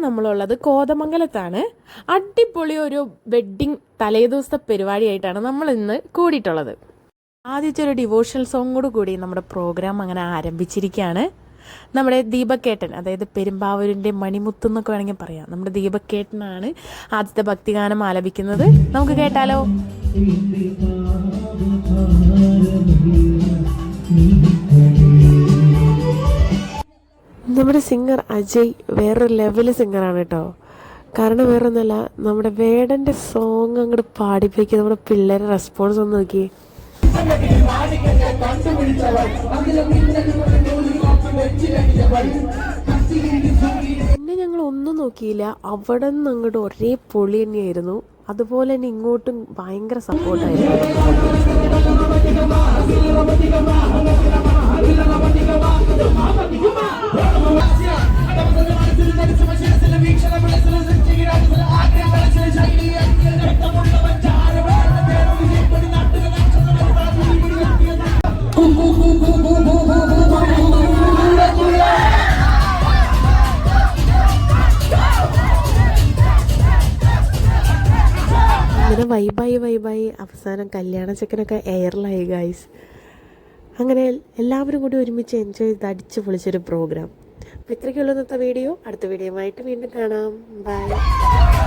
നമ്മളുള്ളത് കോതമംഗലത്താണ്. അടിപൊളി ഒരു വെഡ്ഡിങ് തലേദിവസത്തെ പരിപാടിയായിട്ടാണ് നമ്മൾ ഇന്ന് കൂടിയിട്ടുള്ളത്. ആദ്യത്തെ ഒരു ഡിവോഷണൽ സോങ്ങോട് കൂടി നമ്മുടെ പ്രോഗ്രാം അങ്ങനെ ആരംഭിച്ചിരിക്കുകയാണ്. നമ്മുടെ ദീപക്കേട്ടൻ അതായത് പെരുമ്പാവൂരിന്റെ മണിമുത്ത് എന്നൊക്കെ വേണമെങ്കിൽ പറയാം. നമ്മുടെ ദീപക്കേട്ടനാണ് ആദ്യത്തെ ഭക്തിഗാനം ആലപിക്കുന്നത്. നമുക്ക് കേട്ടാലോ? നമ്മുടെ സിംഗർ അജയ് വേറൊരു ലെവൽ സിംഗറാണ് കേട്ടോ. കാരണം വേറൊന്നുമല്ല നമ്മുടെ വേടന്റെ സോങ് അങ്ങോട്ട് പാടിപ്പിക്കുക നമ്മുടെ പിള്ളേരെ റെസ്പോൺസ് ഒന്ന് നോക്കി. പിന്നെ ഞങ്ങൾ ഒന്നും നോക്കിയില്ല. അവിടെ നിന്ന് അങ്ങോട്ട് ഒരേ പൊളി തന്നെയായിരുന്നു. അതുപോലെ തന്നെ ഇങ്ങോട്ടും ഭയങ്കര സപ്പോർട്ടായിരുന്നു വൈബായി വൈബായി അവസാനം കല്യാണ ചെക്കനൊക്കെ എയറിലായി ഗൈസ് അങ്ങനെ എല്ലാവരും കൂടി ഒരുമിച്ച് എൻജോയ് ചെയ്ത് അടിച്ച് പൊളിച്ചൊരു പ്രോഗ്രാം അപ്പോൾ ഇത്രയ്ക്കുള്ള ഇന്നത്തെ വീഡിയോ. അടുത്ത വീഡിയോ ആയിട്ട് വീണ്ടും കാണാം. ബൈ